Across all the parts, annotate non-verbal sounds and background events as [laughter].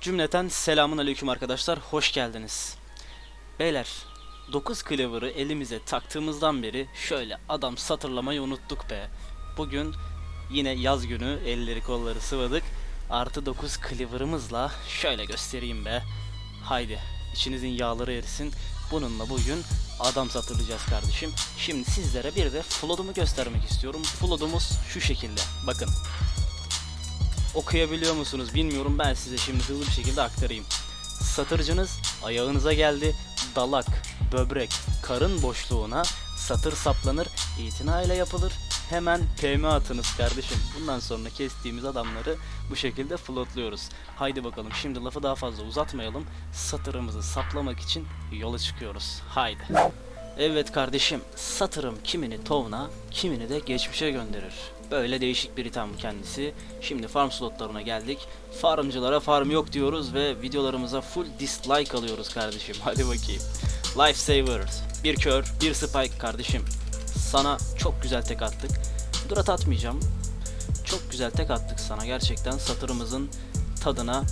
Cümleten selamun aleyküm arkadaşlar, hoş geldiniz. Beyler, 9 cleaver'ı elimize taktığımızdan beri şöyle adam satırlamayı unuttuk be. Bugün yine yaz günü elleri kolları sıvadık. Artı 9 cleaver'ımızla şöyle göstereyim be. Haydi, içinizin yağları erisin. Bununla bugün adam satırlayacağız kardeşim. Şimdi sizlere bir de flood'umu göstermek istiyorum. Flood'umuz şu şekilde. Bakın okuyabiliyor musunuz bilmiyorum ben size şimdi hızlı bir şekilde aktarayım. Satırcınız ayağınıza geldi. Dalak, böbrek, karın boşluğuna satır saplanır, itinayla yapılır. Hemen PM atınız kardeşim. Bundan sonra kestiğimiz adamları bu şekilde floatluyoruz. Haydi bakalım şimdi lafı daha fazla uzatmayalım. Satırımızı saplamak için yola çıkıyoruz. Haydi. Evet kardeşim, satırım kimini tovna, kimini de geçmişe gönderir. Böyle değişik bir item kendisi. Şimdi farm slotlarına geldik. Farmcılara farm yok diyoruz ve videolarımıza full dislike alıyoruz kardeşim. [laughs] Hadi bakayım. Lifesavers. Bir kör, bir spike kardeşim. Sana çok güzel tek attık. Durat atmayacağım. Çok güzel tek attık sana. Gerçekten satırımızın tadına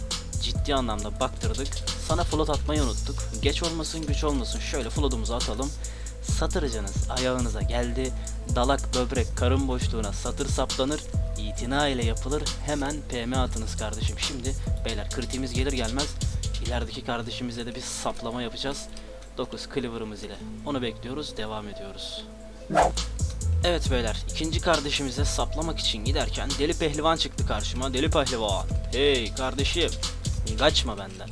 ciddi anlamda baktırdık. Sana float atmayı unuttuk. Geç olmasın güç olmasın şöyle float'umuzu atalım. Satırcınız ayağınıza geldi. Dalak böbrek karın boşluğuna satır saplanır. İtina ile yapılır. Hemen PM atınız kardeşim. Şimdi beyler kritimiz gelir gelmez ilerideki kardeşimizle de bir saplama yapacağız. 9 cleaver'ımız ile. Onu bekliyoruz. Devam ediyoruz. Evet beyler, ikinci kardeşimize saplamak için giderken deli pehlivan çıktı karşıma. Deli pehlivan. Hey kardeşim, kaçma benden.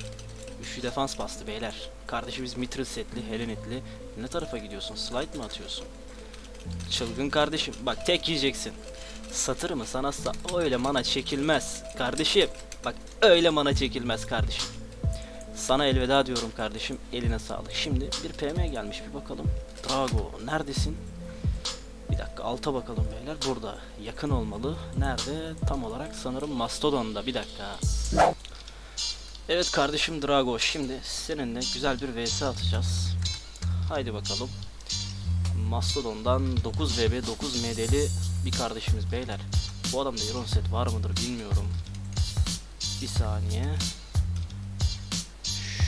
Üçlü defans bastı beyler. Kardeşimiz Mithril setli, Helenitli. Ne tarafa gidiyorsun? Slide mı atıyorsun? Çılgın kardeşim, bak tek yiyeceksin. Satır mı sana sa- öyle mana çekilmez. Kardeşim, bak öyle mana çekilmez kardeşim. Sana elveda diyorum kardeşim. Eline sağlık. Şimdi bir PM gelmiş bir bakalım. Drago neredesin? Bir dakika alta bakalım beyler. Burada. Yakın olmalı. Nerede? Tam olarak sanırım Mastodon'da. Bir dakika. Evet kardeşim Drago. Şimdi seninle güzel bir vs atacağız. Haydi bakalım. Mastodon'dan 9 VB 9 MD'li bir kardeşimiz beyler. Bu adamda Iron set var mıdır bilmiyorum. Bir saniye.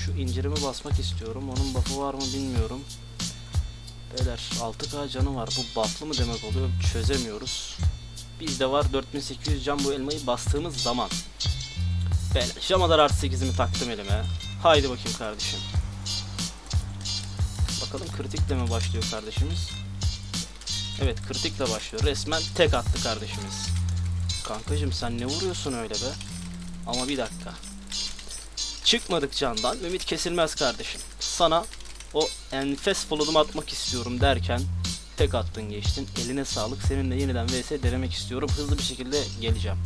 Şu incirimi basmak istiyorum. Onun buff'ı var mı bilmiyorum. Beyler 6k canı var. Bu buff'lı mı demek oluyor? Çözemiyoruz. Bizde var 4800 can bu elmayı bastığımız zaman. Beyler Jamadar artı 8'imi taktım elime. Haydi bakayım kardeşim. Bakalım kritikle mi başlıyor kardeşimiz? Evet kritikle başlıyor. Resmen tek attı kardeşimiz. Kankacım sen ne vuruyorsun öyle be? Ama bir dakika. Çıkmadık candan ümit kesilmez kardeşim. Sana o enfes follow'umu atmak istiyorum derken tek attın geçtin. Eline sağlık. Seninle yeniden vs denemek istiyorum. Hızlı bir şekilde geleceğim.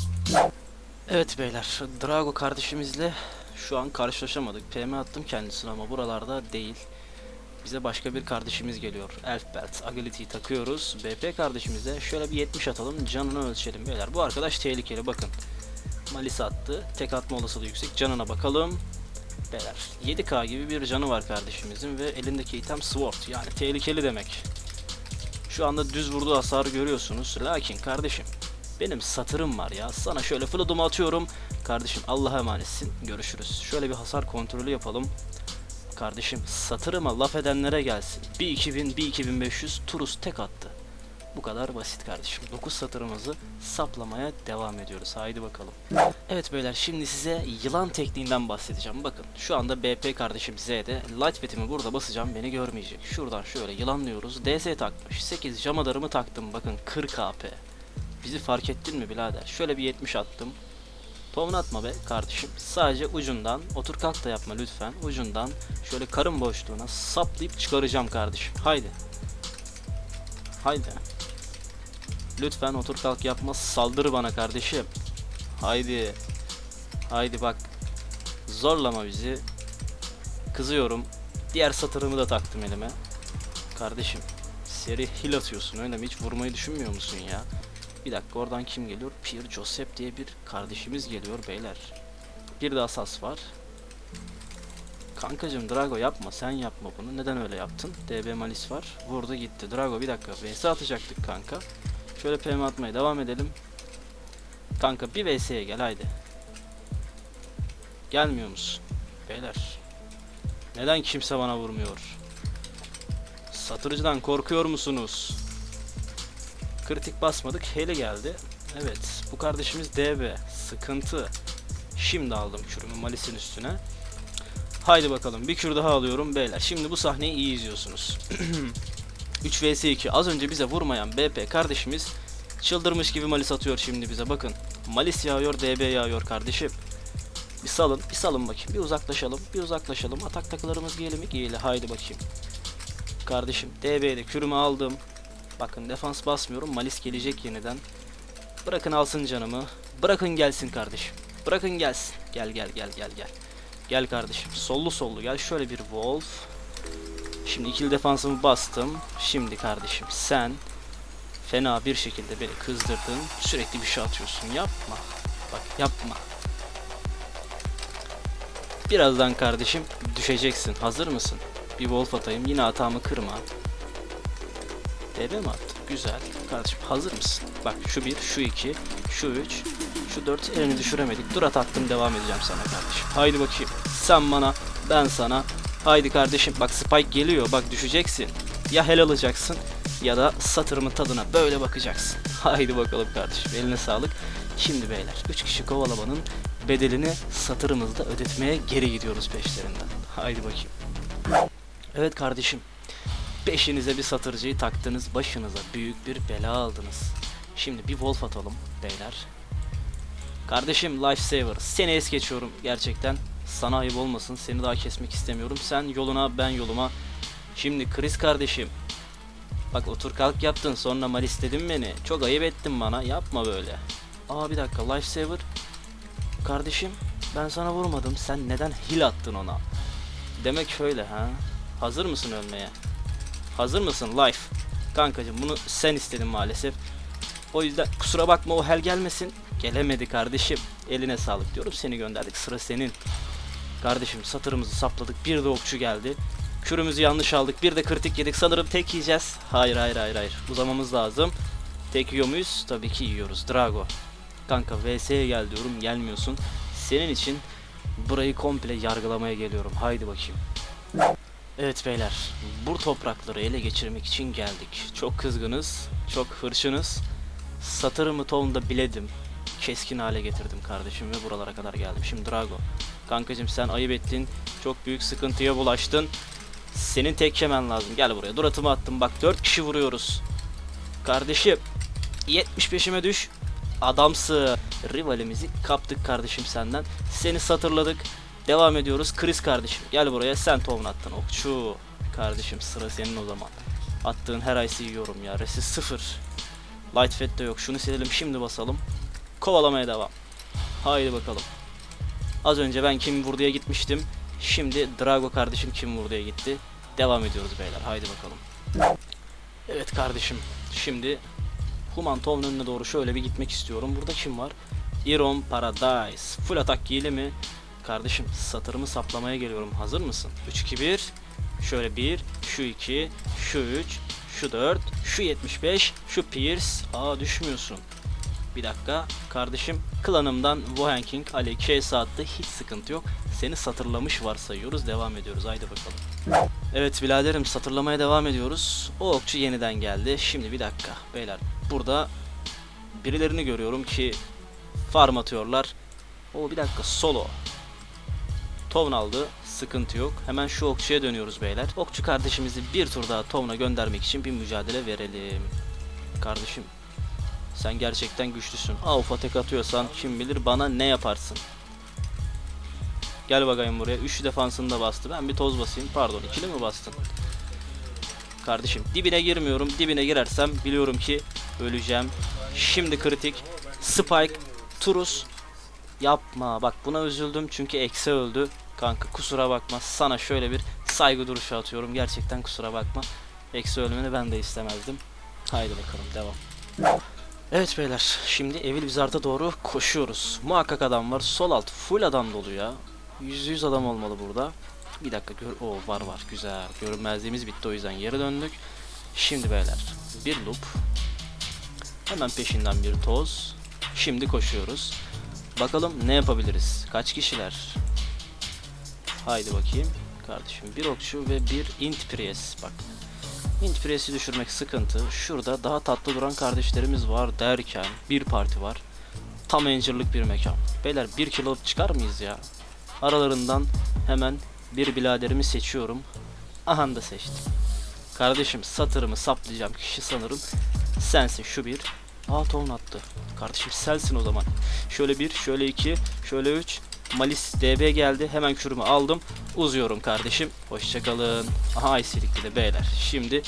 Evet beyler. Drago kardeşimizle şu an karşılaşamadık. PM attım kendisine ama buralarda değil. Bize başka bir kardeşimiz geliyor. Elf Belt. Agility'yi takıyoruz. BP kardeşimize şöyle bir 70 atalım. Canını ölçelim beyler. Bu arkadaş tehlikeli bakın. Malis attı. Tek atma olasılığı yüksek. Canına bakalım. Beyler 7k gibi bir canı var kardeşimizin ve elindeki item sword yani tehlikeli demek. Şu anda düz vurduğu hasarı görüyorsunuz. Lakin kardeşim benim satırım var ya. Sana şöyle flood'umu atıyorum. Kardeşim Allah'a emanetsin. Görüşürüz. Şöyle bir hasar kontrolü yapalım. Kardeşim satırıma laf edenlere gelsin. Bir 2000, bir 2500 Turus tek attı. Bu kadar basit kardeşim. 9 satırımızı saplamaya devam ediyoruz. Haydi bakalım. Evet beyler şimdi size yılan tekniğinden bahsedeceğim. Bakın şu anda BP kardeşim Z'de. Light betimi burada basacağım beni görmeyecek. Şuradan şöyle yılanlıyoruz. DS takmış. 8 jamadarımı taktım. Bakın 40 AP. Bizi fark ettin mi birader? Şöyle bir 70 attım. Tovun atma be kardeşim. Sadece ucundan otur kalk da yapma lütfen. Ucundan şöyle karın boşluğuna saplayıp çıkaracağım kardeşim. Haydi. Haydi. Lütfen otur kalk yapma saldır bana kardeşim. Haydi. Haydi bak. Zorlama bizi. Kızıyorum. Diğer satırımı da taktım elime. Kardeşim. Seri heal atıyorsun öyle mi? Hiç vurmayı düşünmüyor musun ya? Bir dakika oradan kim geliyor? Pierre Joseph diye bir kardeşimiz geliyor beyler. Bir de asas var. Kankacım Drago yapma sen yapma bunu. Neden öyle yaptın? DB Malis var. Vurdu gitti. Drago bir dakika. VS atacaktık kanka. Şöyle PM atmaya devam edelim. Kanka bir VS'ye gel haydi. Gelmiyor musun? Beyler. Neden kimse bana vurmuyor? Satırcıdan korkuyor musunuz? Kritik basmadık. Hele geldi. Evet. Bu kardeşimiz DB. Sıkıntı. Şimdi aldım kürümü Malis'in üstüne. Haydi bakalım. Bir kür daha alıyorum beyler. Şimdi bu sahneyi iyi izliyorsunuz. [clears throat] 3 vs 2. Az önce bize vurmayan BP kardeşimiz çıldırmış gibi Malis atıyor şimdi bize. Bakın. Malis yağıyor, DB yağıyor kardeşim. Bir salın, bir salın bakayım. Bir uzaklaşalım, bir uzaklaşalım. Atak takılarımız giyelim mi? Giyelim. Haydi bakayım. Kardeşim DB'de kürümü aldım. Bakın defans basmıyorum. Malis gelecek yeniden. Bırakın alsın canımı. Bırakın gelsin kardeşim. Bırakın gelsin. Gel gel gel gel gel. Gel kardeşim. Sollu sollu gel. Şöyle bir Wolf. Şimdi ikili defansımı bastım. Şimdi kardeşim sen fena bir şekilde beni kızdırdın. Sürekli bir şey atıyorsun. Yapma. Bak yapma. Birazdan kardeşim düşeceksin. Hazır mısın? Bir wolf atayım. Yine hatamı kırma. DB mi? Güzel. Kardeşim hazır mısın? Bak şu bir, şu iki, şu üç, şu dört. Elini düşüremedik. Dur at attım devam edeceğim sana kardeşim. Haydi bakayım. Sen bana, ben sana. Haydi kardeşim bak Spike geliyor. Bak düşeceksin. Ya hel alacaksın ya da satırımın tadına böyle bakacaksın. [laughs] Haydi bakalım kardeşim. Eline sağlık. Şimdi beyler 3 kişi kovalamanın bedelini satırımızda ödetmeye geri gidiyoruz peşlerinden. Haydi bakayım. Evet kardeşim. Peşinize bir satırcıyı taktınız, başınıza büyük bir bela aldınız. Şimdi bir wolf atalım beyler. Kardeşim Lifesaver, seni es geçiyorum gerçekten. Sana ayıp olmasın, seni daha kesmek istemiyorum. Sen yoluna, ben yoluma. Şimdi Chris kardeşim. Bak otur kalk yaptın, sonra mal istedin beni. Çok ayıp ettin bana, yapma böyle. Aa bir dakika, Lifesaver. Kardeşim, ben sana vurmadım. Sen neden heal attın ona? Demek şöyle ha. Hazır mısın ölmeye? Hazır mısın Life? Kankacım bunu sen istedin maalesef. O yüzden kusura bakma o hel gelmesin. Gelemedi kardeşim. Eline sağlık diyorum seni gönderdik sıra senin. Kardeşim satırımızı sapladık bir de okçu geldi. Kürümüzü yanlış aldık bir de kritik yedik sanırım tek yiyeceğiz. Hayır hayır hayır hayır uzamamız lazım. Tek yiyor muyuz? Tabii ki yiyoruz Drago. Kanka VS'ye gel diyorum gelmiyorsun. Senin için burayı komple yargılamaya geliyorum. Haydi bakayım. Evet beyler, bu toprakları ele geçirmek için geldik. Çok kızgınız, çok hırçınız. Satırımı tonda biledim. Keskin hale getirdim kardeşim ve buralara kadar geldim. Şimdi Drago, kankacım sen ayıp ettin. Çok büyük sıkıntıya bulaştın. Senin tek yemen lazım. Gel buraya. Dur atımı attım. Bak 4 kişi vuruyoruz. Kardeşim 75'ime düş. Adamsı. Rivalimizi kaptık kardeşim senden. Seni satırladık. Devam ediyoruz. Chris kardeşim gel buraya. Sen tovun attın okçu. Kardeşim sıra senin o zaman. Attığın her ice'i yiyorum ya. Resi sıfır. Light fat de yok. Şunu silelim şimdi basalım. Kovalamaya devam. Haydi bakalım. Az önce ben kim vurduya gitmiştim. Şimdi Drago kardeşim kim vurduya gitti. Devam ediyoruz beyler. Haydi bakalım. Evet kardeşim. Şimdi Human Tov'un önüne doğru şöyle bir gitmek istiyorum. Burada kim var? Iron Paradise. Full atak giyili mi? Kardeşim satırımı saplamaya geliyorum. Hazır mısın? 3 2 1. Şöyle 1, şu 2, şu 3, şu 4, şu 75, şu Pierce. Aa düşmüyorsun. Bir dakika. Kardeşim klanımdan Wohan King Ali K saatte hiç sıkıntı yok. Seni satırlamış varsayıyoruz. Devam ediyoruz. Haydi bakalım. Evet biraderim satırlamaya devam ediyoruz. O okçu yeniden geldi. Şimdi bir dakika. Beyler burada birilerini görüyorum ki farm atıyorlar. O bir dakika solo. Tovn aldı. Sıkıntı yok. Hemen şu okçuya dönüyoruz beyler. Okçu kardeşimizi bir tur daha Tovn'a göndermek için bir mücadele verelim. Kardeşim sen gerçekten güçlüsün. Alfa tek atıyorsan kim bilir bana ne yaparsın. Gel bakayım buraya. Üçlü defansını da bastı. Ben bir toz basayım. Pardon ikili mi bastın? Kardeşim dibine girmiyorum. Dibine girersem biliyorum ki öleceğim. Şimdi kritik. Spike. Turus. Yapma. Bak buna üzüldüm çünkü Ekse öldü. Kanka kusura bakma. Sana şöyle bir saygı duruşu atıyorum. Gerçekten kusura bakma. Ekse ölmeni ben de istemezdim. Haydi bakalım devam. Evet beyler şimdi Evil Wizard'a doğru koşuyoruz. Muhakkak adam var. Sol alt full adam dolu ya. Yüz yüz adam olmalı burada. Bir dakika gör. Oo var var güzel. Görünmezliğimiz bitti o yüzden geri döndük. Şimdi beyler bir loop. Hemen peşinden bir toz. Şimdi koşuyoruz. Bakalım ne yapabiliriz? Kaç kişiler? Haydi bakayım. Kardeşim bir okçu ve bir int press. Bak. Int press'i düşürmek sıkıntı. Şurada daha tatlı duran kardeşlerimiz var derken bir parti var. Tam encirlik bir mekan. Beyler bir kilo çıkar mıyız ya? Aralarından hemen bir biladerimi seçiyorum. Aha da seçtim. Kardeşim satırımı saplayacağım kişi sanırım sensin şu bir. Aa tohum attı. Kardeşim sensin o zaman. Şöyle bir, şöyle iki, şöyle üç. Malis DB geldi. Hemen kürümü aldım. Uzuyorum kardeşim. Hoşçakalın. Aha Ice'lik de beyler. Şimdi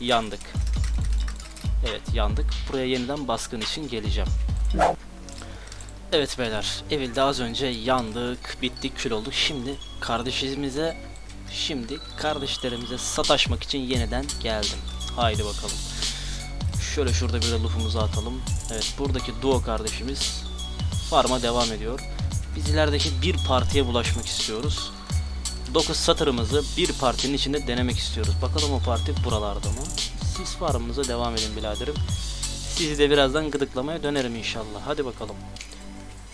yandık. Evet yandık. Buraya yeniden baskın için geleceğim. Evet beyler. Evil'de az önce yandık. Bittik kül olduk. Şimdi kardeşimize Şimdi kardeşlerimize sataşmak için yeniden geldim. Haydi bakalım. Şöyle şurada bir de lufumuzu atalım. Evet buradaki duo kardeşimiz farma devam ediyor. Biz ilerideki bir partiye bulaşmak istiyoruz. 9 satırımızı bir partinin içinde denemek istiyoruz. Bakalım o parti buralarda mı? Siz farmınıza devam edin biraderim. Sizi de birazdan gıdıklamaya dönerim inşallah. Hadi bakalım.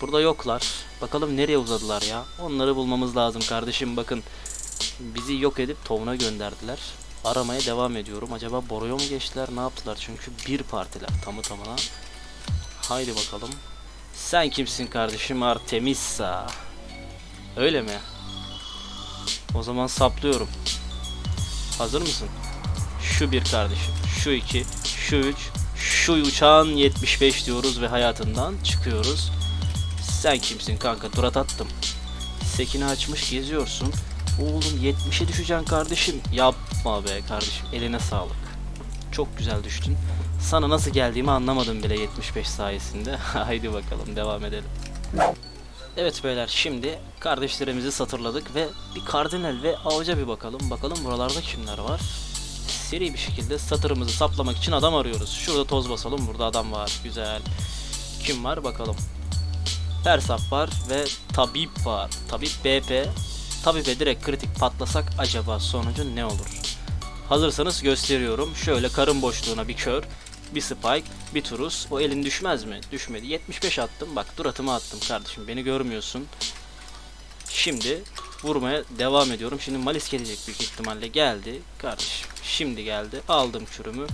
Burada yoklar. Bakalım nereye uzadılar ya? Onları bulmamız lazım kardeşim bakın. Bizi yok edip Tovun'a gönderdiler. Aramaya devam ediyorum. Acaba Boro'ya mı geçtiler? Ne yaptılar? Çünkü bir partiler tamı tamına. Haydi bakalım. Sen kimsin kardeşim? Artemisa. Öyle mi? O zaman saplıyorum. Hazır mısın? Şu bir kardeşim. Şu iki. Şu üç. Şu uçağın 75 diyoruz ve hayatından çıkıyoruz. Sen kimsin kanka? Durat attım. Sekini açmış geziyorsun. Oğlum 70'e düşeceksin kardeşim. Yapma be kardeşim. Eline sağlık. Çok güzel düştün. Sana nasıl geldiğimi anlamadım bile 75 sayesinde. [laughs] Haydi bakalım devam edelim. Evet beyler şimdi kardeşlerimizi satırladık ve bir kardinal ve avcı bir bakalım. Bakalım buralarda kimler var. Seri bir şekilde satırımızı saplamak için adam arıyoruz. Şurada toz basalım. Burada adam var. Güzel. Kim var bakalım. Persap var ve Tabip var. Tabip BP. Tabip'e direkt kritik patlasak acaba sonucu ne olur? Hazırsanız gösteriyorum. Şöyle karın boşluğuna bir kör, bir spike, bir turus. O elin düşmez mi? Düşmedi. 75 attım. Bak duratımı attım kardeşim. Beni görmüyorsun. Şimdi vurmaya devam ediyorum. Şimdi Malis gelecek büyük ihtimalle. Geldi. Kardeşim şimdi geldi. Aldım kürümü.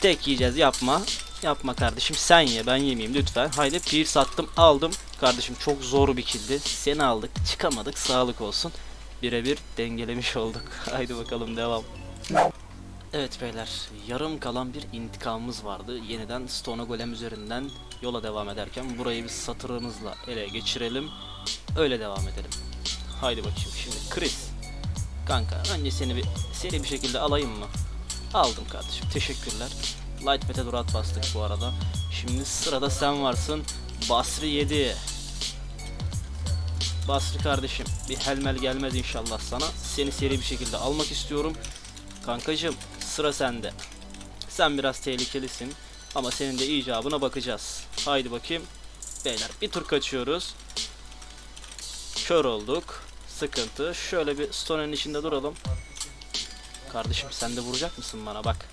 Tek yiyeceğiz yapma. Yapma kardeşim sen ye ben yemeyeyim lütfen. Haydi pir sattım aldım. Kardeşim çok zor bir kildi. Seni aldık çıkamadık sağlık olsun. Birebir dengelemiş olduk. [laughs] Haydi bakalım devam. Evet beyler yarım kalan bir intikamımız vardı. Yeniden Stone Golem üzerinden yola devam ederken burayı bir satırımızla ele geçirelim. Öyle devam edelim. Haydi bakayım şimdi Chris. Kanka önce seni bir seri bir şekilde alayım mı? Aldım kardeşim teşekkürler. Lightweigh'e durat bastık bu arada. Şimdi sırada sen varsın. Basri 7. Basri kardeşim bir helmel gelmez inşallah sana. Seni seri bir şekilde almak istiyorum. Kankacım sıra sende. Sen biraz tehlikelisin ama senin de icabına bakacağız. Haydi bakayım. Beyler bir tur kaçıyoruz. Kör olduk. Sıkıntı. Şöyle bir stone'un içinde duralım. Kardeşim sen de vuracak mısın bana bak.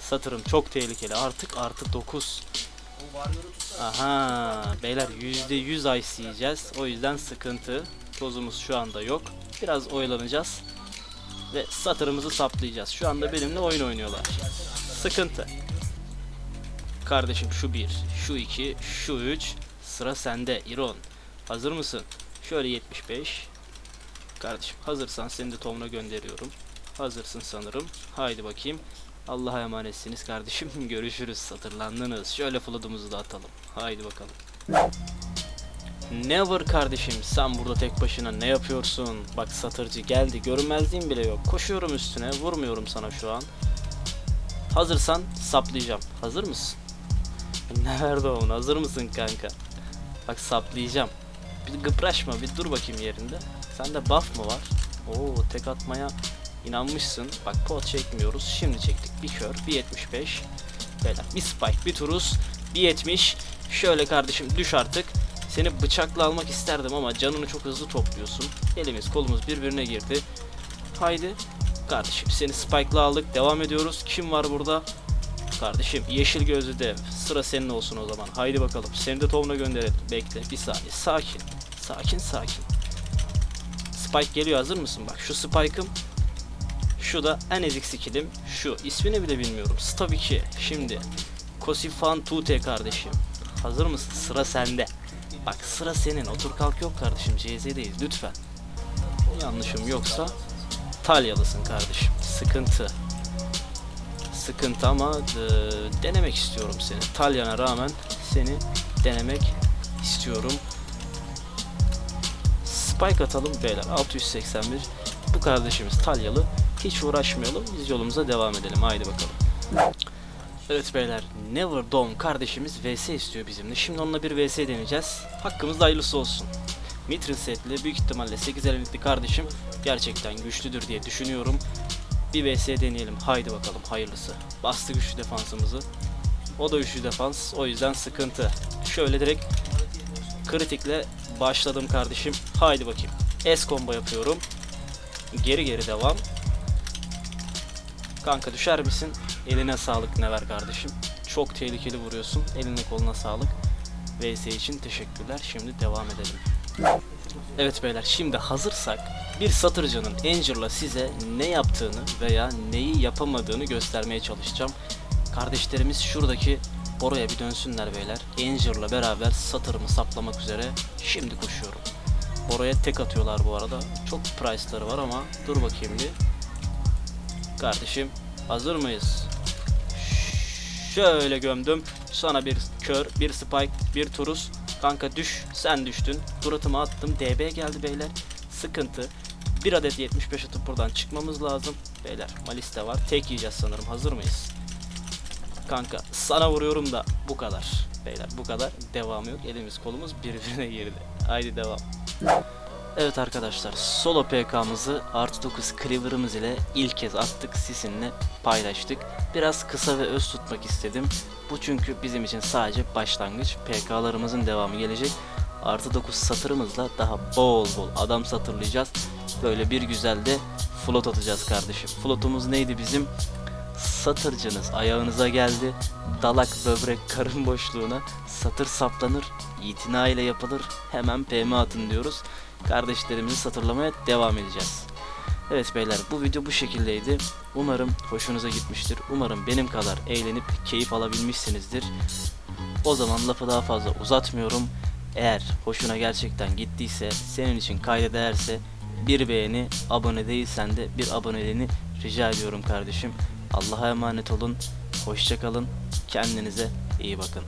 Satırım çok tehlikeli. Artık artı 9. Aha beyler %100 ice yiyeceğiz. O yüzden sıkıntı. Tozumuz şu anda yok. Biraz oyalanacağız. Ve satırımızı saplayacağız. Şu anda benimle oyun oynuyorlar. Sıkıntı. Kardeşim şu bir, şu iki, şu üç. Sıra sende İron. Hazır mısın? Şöyle 75. Kardeşim hazırsan seni de Tom'una gönderiyorum. Hazırsın sanırım. Haydi bakayım. Allah'a emanetsiniz kardeşim. [laughs] Görüşürüz. Satırlandınız. Şöyle flood'umuzu da atalım. Haydi bakalım. Never kardeşim sen burada tek başına ne yapıyorsun? Bak satırcı geldi. Görünmezliğim bile yok. Koşuyorum üstüne. Vurmuyorum sana şu an. Hazırsan saplayacağım. Hazır mısın? [laughs] Ne verdi onun? Hazır mısın kanka? Bak saplayacağım. Bir gıpraşma. Bir dur bakayım yerinde. Sende buff mı var? Oo tek atmaya İnanmışsın. Bak pot çekmiyoruz. Şimdi çektik. Bir kör, bir 75. Beyler bir spike, bir turus, bir 70. Şöyle kardeşim düş artık. Seni bıçakla almak isterdim ama canını çok hızlı topluyorsun. Elimiz kolumuz birbirine girdi. Haydi. Kardeşim seni spike'la aldık. Devam ediyoruz. Kim var burada? Kardeşim yeşil gözlü dev. Sıra senin olsun o zaman. Haydi bakalım. Seni de tovuna gönderelim. Bekle bir saniye. Sakin. Sakin sakin. Spike geliyor hazır mısın? Bak şu Spike'ım. Şu da en ezik skillim. Şu ismini bile bilmiyorum. Stab 2. Şimdi Kosifan Tute kardeşim. Hazır mısın? Sıra sende. Bak sıra senin. Otur kalk yok kardeşim. CZ'deyiz lütfen. Yanlışım yoksa Talyalısın kardeşim. Sıkıntı. Sıkıntı ama e, denemek istiyorum seni. Talyana rağmen seni denemek istiyorum. Spike atalım beyler. 681. Bu kardeşimiz Talyalı. Hiç uğraşmayalım. Biz yolumuza devam edelim. Haydi bakalım. Evet beyler. Never Dawn kardeşimiz VS istiyor bizimle. Şimdi onunla bir VS deneyeceğiz. Hakkımızda hayırlısı olsun. Mithril setli büyük ihtimalle 8 elitli kardeşim gerçekten güçlüdür diye düşünüyorum. Bir VS deneyelim. Haydi bakalım hayırlısı. Bastı güçlü defansımızı. O da güçlü defans. O yüzden sıkıntı. Şöyle direkt kritikle başladım kardeşim. Haydi bakayım. S combo yapıyorum. Geri geri devam. Kanka düşer misin? Eline sağlık Never kardeşim. Çok tehlikeli vuruyorsun. Eline koluna sağlık. VS için teşekkürler. Şimdi devam edelim. Evet beyler şimdi hazırsak bir satırcının Angel'la size ne yaptığını veya neyi yapamadığını göstermeye çalışacağım. Kardeşlerimiz şuradaki oraya bir dönsünler beyler. Angel'la beraber satırımı saplamak üzere şimdi koşuyorum. Oraya tek atıyorlar bu arada. Çok price'ları var ama dur bakayım bir. Kardeşim hazır mıyız? Şöyle gömdüm. Sana bir kör, bir spike, bir turus. Kanka düş, sen düştün. Duratıma attım. DB geldi beyler. Sıkıntı. Bir adet 75 atıp buradan çıkmamız lazım. Beyler Malis de var. Tek yiyeceğiz sanırım. Hazır mıyız? Kanka sana vuruyorum da bu kadar. Beyler bu kadar. Devamı yok. Elimiz kolumuz birbirine girdi. Haydi devam. Evet arkadaşlar solo PK'mızı artı 9 cleaver'ımız ile ilk kez attık sizinle paylaştık. Biraz kısa ve öz tutmak istedim. Bu çünkü bizim için sadece başlangıç. PK'larımızın devamı gelecek. Artı 9 satırımızla daha bol bol adam satırlayacağız. Böyle bir güzel de float atacağız kardeşim. Floatumuz neydi bizim? Satırcınız ayağınıza geldi. Dalak böbrek karın boşluğuna satır saplanır. itina ile yapılır. Hemen PM atın diyoruz. Kardeşlerimizi satırlamaya devam edeceğiz. Evet beyler bu video bu şekildeydi. Umarım hoşunuza gitmiştir. Umarım benim kadar eğlenip keyif alabilmişsinizdir. O zaman lafı daha fazla uzatmıyorum. Eğer hoşuna gerçekten gittiyse, senin için kayda değerse bir beğeni, abone değilsen de bir aboneliğini rica ediyorum kardeşim. Allah'a emanet olun. Hoşçakalın. Kendinize iyi bakın.